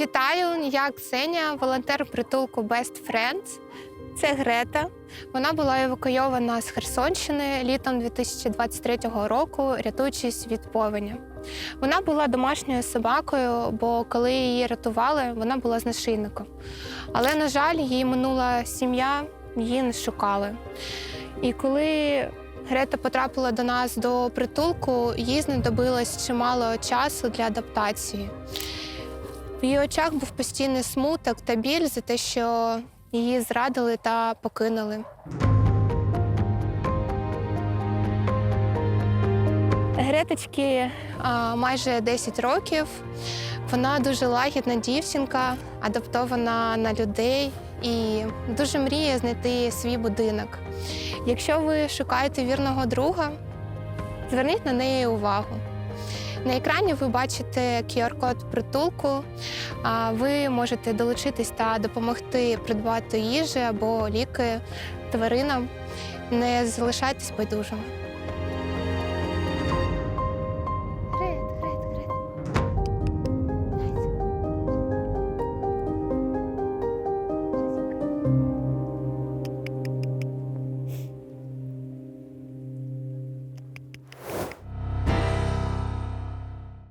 Вітаю, я Ксенія, волонтер притулку Best Friends. Це Грета. Вона була евакуйована з Херсонщини літом 2023 року, рятуючись від повені. Вона була домашньою собакою, бо коли її рятували, вона була з нашийником. Але, на жаль, її минула сім'я, її не шукали. І коли Грета потрапила до нас до притулку, їй знадобилось чимало часу для адаптації. В її очах був постійний смуток та біль за те, що її зрадили та покинули. Греточки майже 10 років. Вона дуже лагідна дівчинка, адаптована на людей і дуже мріє знайти свій будинок. Якщо ви шукаєте вірного друга, зверніть на неї увагу. На екрані ви бачите QR-код притулку. Ви можете долучитись та допомогти придбати їжі або ліки тваринам. Не залишайтесь байдужими.